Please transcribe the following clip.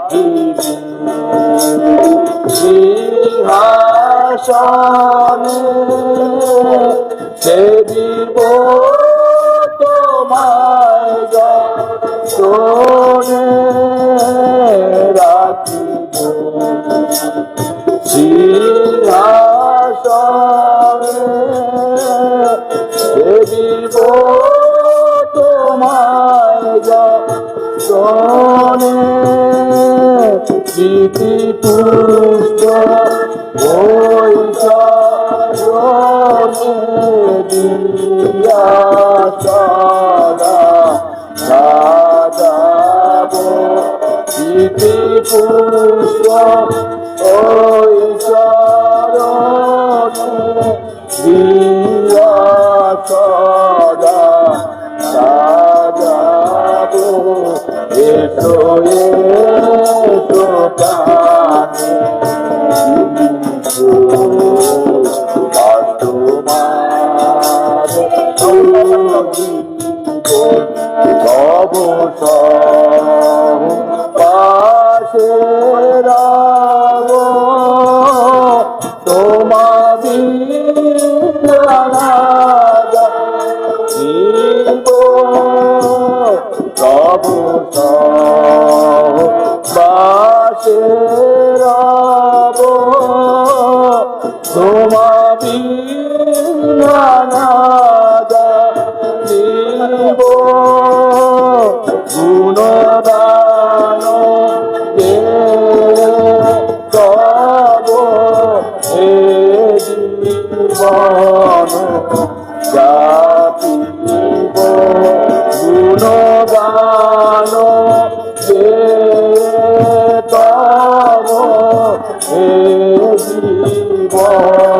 রাখি সিংহাসনে সে দিব তোমায় শোনে রাখিব। সিংহাসনে দেব তোমায় শোনে ওই চরণে দিয়া সদা সাজাব গীতি পুষ্ট ওই চরণে দিয়া সদা সাজাব এসো তোমার পাশে রাব তোমারি জীব প্রভু বাসে রাব জীবন